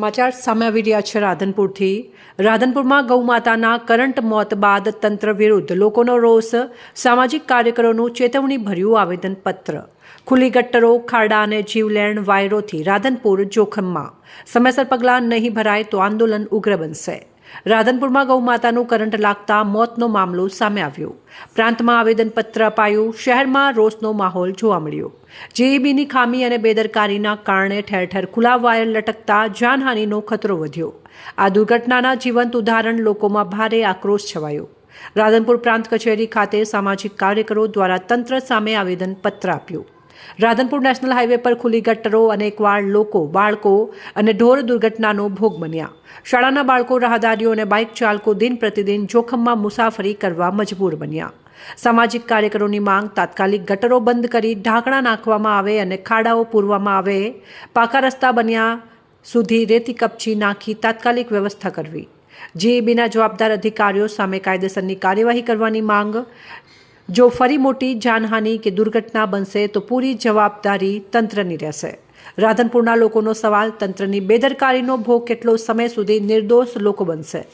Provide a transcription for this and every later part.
સમાચાર સામે આવી રહ્યા છે રાધનપુરથી. રાધનપુરમાં ગૌમાતાના કરંટ મોત બાદ તંત્ર વિરુદ્ધ લોકોનો રોષ, સામાજિક કાર્યકરોનું ચેતવણી ભર્યું આવેદનપત્ર. ખુલ્લી ગટ્ટરો ખાડા અને જીવલેણ વાયરોથી રાધનપુર જોખમમાં. સમયસર પગલાં નહીં ભરાય તો આંદોલન ઉગ્ર બનશે. રાધનપુરમાં ગૌમાતાનું કરંટ લાગતા મોતનો મામલો સામે આવ્યો. પ્રાંતમાં આવેદનપત્ર અપાયું, શહેરમાં રોષનો માહોલ જોવા મળ્યો. જેઈબીની ખામી અને બેદરકારીના કારણે ઠેર ઠેર ખુલ્લા વાયર લટકતા જાનહાનિનો ખતરો વધ્યો. આ દુર્ઘટનાના જીવંત ઉદાહરણ લોકોમાં ભારે આક્રોશ છવાયો. રાધનપુર પ્રાંત કચેરી ખાતે સામાજિક કાર્યકરો દ્વારા તંત્ર સામે આવેદનપત્ર આપ્યું. રાધનપુર નેશનલ હાઈવે પર ખુલ્લી અને અનેકવાર લોકો, બાળકો અને ઢોર દુર્ઘટનાનો ભોગ બન્યા. શાળાના બાળકો, રાહદારીઓ અને બાઇક ચાલકો દિન પ્રતિદિન જોખમમાં મુસાફરી કરવા મજબૂર બન્યા. સામાજિક કાર્યકરોની માંગ તાત્કાલિક ગટરો બંધ કરી ઢાંકણા નાખવામાં આવે અને ખાડાઓ પૂરવામાં આવે, પાકા રસ્તા બન્યા સુધી રેતી કપચી નાખી તાત્કાલિક વ્યવસ્થા કરવી. જેબીના જવાબદાર અધિકારીઓ સામે કાયદેસરની કાર્યવાહી કરવાની માંગ જો ફરી મોટી જાનહાનિ કે દુર્ઘટના બનશે તો પૂરી જવાબદારી તંત્રની રહેશે. રાધનપુરના લોકોનો સવાલ, તંત્રની બેદરકારીનો ભોગ કેટલો સમય સુધી નિર્દોષ લોકો બનશે?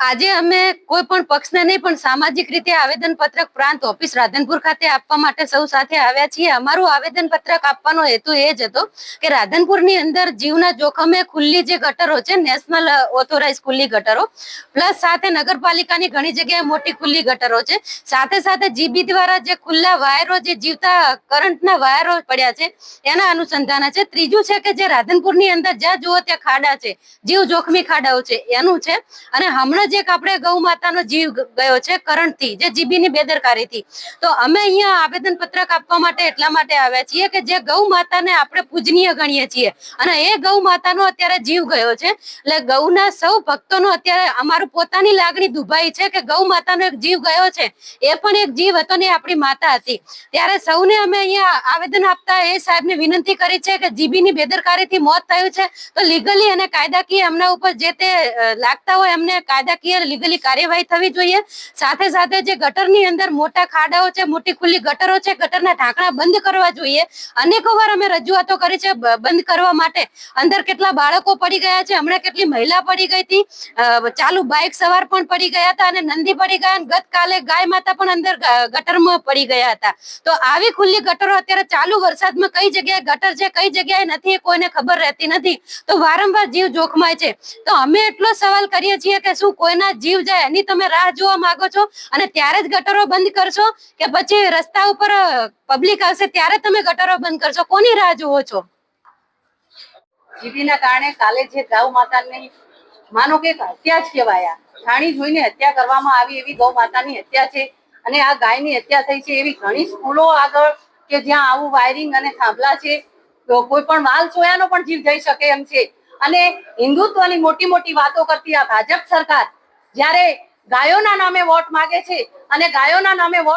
આજે અમે કોઈ પણ પક્ષને નહીં, પણ સામાજિક રીતે આવેદન પત્રક પ્રાંત ઓફિસ રાધનપુર ખાતે આપવા માટે સૌ સાથે આવ્યા છીએ. અમારું આવેદન પત્રક આપવાનો હેતુ એ જ હતો કે રાધનપુરની અંદર જીવના જોખમે ખુલ્લી જે ગટરો છે, નેશનલ ઓથોરાઇઝ ખુલ્લી ગટરો, પ્લસ સાથે નગરપાલિકાની ઘણી જગ્યાએ મોટી ખુલ્લી ગટરો છે. સાથે સાથે જીબી દ્વારા જે ખુલ્લા વાયરો, જે જીવતા કરંટના વાયરો પડ્યા છે, એના અનુસંધાન છે. ત્રીજું છે કે જે રાધનપુરની અંદર જ્યાં જુઓ ત્યાં ખાડા છે, જીવ જોખમી ખાડાઓ છે, એનું છે. અને હમણાં જ એક આપણે ગૌ માતાનો જીવ ગયો છે કરંટથી જે જીબીની બેદરકારીથી. તો અમે અહીંયા આવેદન પત્રક આપવા માટે એટલા માટે આવ્યા છીએ કે જે ગૌ માતાને આપણે પૂજનીય ગણીએ છીએ. અને એ ગૌ માતાનો અત્યારે જીવ ગયો છે. એટલે ગૌના સૌ ભક્તોનો અત્યારે અમારું પોતાની લાગણી દુભાઈ છે કે ગૌ માતાનો એક જીવ ગયો છે. એ પણ એક જીવ હતો ને આપણી માતા હતી. ત્યારે સૌને અમે અહીંયા આવેદન આપતા એ સાહેબને વિનંતી કરી છે કે જીબીની બેદરકારીથી મોત થયું છે. તો લીગલી અને કાયદાકીય એમના ઉપર જે તે લાગતા હોય એમને કાયદાકીય લીગલી કાર્યવાહી થવી જોઈએ. સાથે સાથે જે ગટરની અંદર મોટા ખાડાઓ છે, મોટી ખુલ્લી ગટરો છે, ગટરના ઢાંકણા બંધ કરવા જોઈએ. અનેકો અમે રજૂઆતો કરી છે બંધ કરવા માટે. અંદર કેટલા બાળકો પડી ગયા છે, હમણાં કેટલી મહિલા પડી ગઈ હતી. ચાલુ બાઇક સવાર પણ પડી ગયા હતા અને નંદી પડી ગયા અને ગતકાલે ગાય માતા પણ અંદર ગટરમાં પડી ગયા હતા. તો આવી ખુલ્લી ગટરો અત્યારે ચાલુ વરસાદમાં કઈ જગ્યાએ ગટર છે, કઈ જગ્યાએ નથી કોઈને ખબર રહેતી નથી. તો વારંવાર જીવ જોખમાય છે. તો અમે એટલો સવાલ કરીએ છીએ કે શું કોઈના જીવ જાય એની તમે રાહ જોવા માંગો છો? અને ત્યારે જ ગટરો બંધ કરશો? કે પછી રસ્તા ઉપર પબ્લિક આવશે ત્યારે તમે ગટરો બંધ કરશો? કોની રાહ જોવો છો? જીબીના કારણે કાલે જે ગૌ માતાની, માનો કે હત્યા જ કહેવાયા જાણી જોઈને હત્યા કરવામાં આવી એવી ગૌ માતાની હત્યા છે. અને આ ગાયની હત્યા થઈ છે એવી ઘણી સ્કૂલો આગળ કે જ્યાં આવું વાયરિંગ અને થાંભલા છે કોઈ પણ માલ સોયાનો પણ જીવ જઈ શકે એમ છે. અને હિન્દુત્વની મોટી મોટી વાતો કરતી આ ભાજપ સરકાર જ્યારે ગાયોના નામે વોટ માગે છે અને ગાયોના નામે વોટ